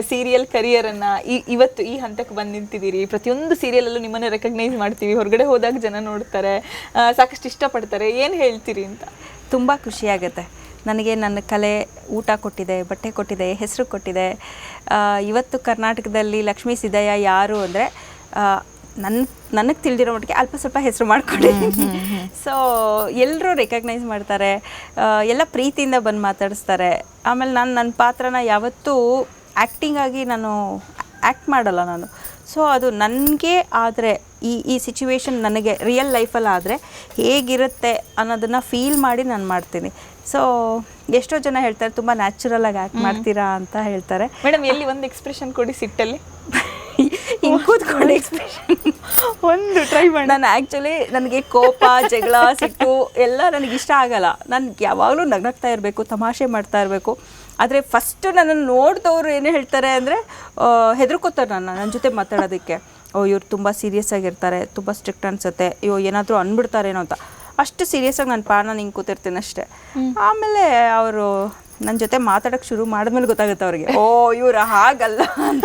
Serial career ಈ- ಇವತ್ತು ಈ ಹಂತಕ್ಕೆ ಬಂದು ನಿಂತಿದ್ದೀರಿ. ಪ್ರತಿಯೊಂದು ಸೀರಿಯಲಲ್ಲೂ ನಿಮ್ಮನ್ನ ರೆಕಗ್ನೈಸ್ ಮಾಡ್ತೀವಿ. ಹೊರಗಡೆ ಹೋದಾಗ ಜನ ನೋಡ್ತಾರೆ. ಸಾಕಷ್ಟು ಇಷ್ಟಪಡ್ತಾರೆ. ಏನು ಹೇಳ್ತೀರಿ ಅಂತ? ತುಂಬ ಖುಷಿಯಾಗುತ್ತೆ ನನಗೆ ನನ್ನ ಕಲೆ ಊಟ ಕೊಟ್ಟಿದೆ ಬಟ್ಟೆ ಕೊಟ್ಟಿದೆ ಹೆಸರು ಕೊಟ್ಟಿದೆ. ಇವತ್ತು ಕರ್ನಾಟಕದಲ್ಲಿ ಲಕ್ಷ್ಮೀ ಸಿದ್ದಯ್ಯ ಯಾರು ಅಂದರೆ ನನ್ನ ನನಗೆ ತಿಳಿದಿರೋ ಮಟ್ಟಿಗೆ ಅಲ್ಪ ಸ್ವಲ್ಪ ಹೆಸರು ಮಾಡ್ಕೊಂಡಿದ್ದೀನಿ ಸೊ ಎಲ್ಲರೂ ರೆಕಗ್ನೈಸ್ ಮಾಡ್ತಾರೆ. ಎಲ್ಲ ಪ್ರೀತಿಯಿಂದ ಬಂದು ಮಾತಾಡಿಸ್ತಾರೆ. ಆಮೇಲೆ ನಾನು ನನ್ನ ಪಾತ್ರನ ಯಾವತ್ತೂ ಆ್ಯಕ್ಟಿಂಗ್ ಆಗಿ ನಾನು ಆ್ಯಕ್ಟ್ ಮಾಡಲ್ಲ ನಾನು. ಸೊ ಅದು ನನಗೆ ಆದರೆ ಈ ಈ ಸಿಚುವೇಶನ್ ನನಗೆ ರಿಯಲ್ ಲೈಫಲ್ಲಿ ಆದರೆ ಹೇಗಿರುತ್ತೆ ಅನ್ನೋದನ್ನು ಫೀಲ್ ಮಾಡಿ ನಾನು ಮಾಡ್ತೀನಿ. ಸೊ ಎಷ್ಟೋ ಜನ ಹೇಳ್ತಾರೆ ತುಂಬ ನ್ಯಾಚುರಲ್ ಆಗಿ ಆ್ಯಕ್ಟ್ ಮಾಡ್ತೀರಾ ಅಂತ ಹೇಳ್ತಾರೆ. ಮೇಡಮ್ ಎಲ್ಲಿ ಒಂದು ಎಕ್ಸ್ಪ್ರೆಷನ್ ಕೊಡಿ ಸಿಟ್ಟಲ್ಲಿ? ಕೂತ್ಕೊಂಡು ಎಕ್ಸ್ಪ್ರೆಷನ್ ಒಂದು ಟ್ರೈ ಮಾಡಿ. ನಾನು ಆ್ಯಕ್ಚುಲಿ ನನಗೆ ಕೋಪ ಜಗಳ ಸಿಟ್ಟು ಎಲ್ಲ ನನಗೆ ಇಷ್ಟ ಆಗಲ್ಲ. ನನಗೆ ಯಾವಾಗಲೂ ನಗ್ನಗ್ತಾ ಇರಬೇಕು ತಮಾಷೆ ಮಾಡ್ತಾ ಇರಬೇಕು. ಆದರೆ ಫಸ್ಟ್ ನನ್ನನ್ನು ನೋಡಿದವರು ಏನು ಹೇಳ್ತಾರೆ ಅಂದರೆ ಹೆದರ್ಕೋತಾರೆ ನನ್ನ ನನ್ನ ಜೊತೆ ಮಾತಾಡೋದಕ್ಕೆ. ಓ ಇವ್ರು ತುಂಬ ಸೀರಿಯಸ್ ಆಗಿರ್ತಾರೆ ತುಂಬ ಸ್ಟ್ರಿಕ್ಟ್ ಅನಿಸುತ್ತೆ ಅಯ್ಯೋ ಏನಾದರೂ ಅಂದ್ಬಿಡ್ತಾರೇನೋ ಅಂತ. ಅಷ್ಟು ಸೀರಿಯಸ್ಸಾಗಿ ನಾನು ಪಾನ ನಿಂಗೆ ಕೂತಿರ್ತೀನಿ ಅಷ್ಟೇ. ಆಮೇಲೆ ಅವರು ನನ್ನ ಜೊತೆ ಮಾತಾಡೋಕ್ಕೆ ಶುರು ಮಾಡಿದ್ಮೇಲೆ ಗೊತ್ತಾಗುತ್ತೆ ಅವ್ರಿಗೆ ಓ ಇವ್ರು ಹಾಗಲ್ಲ ಅಂತ.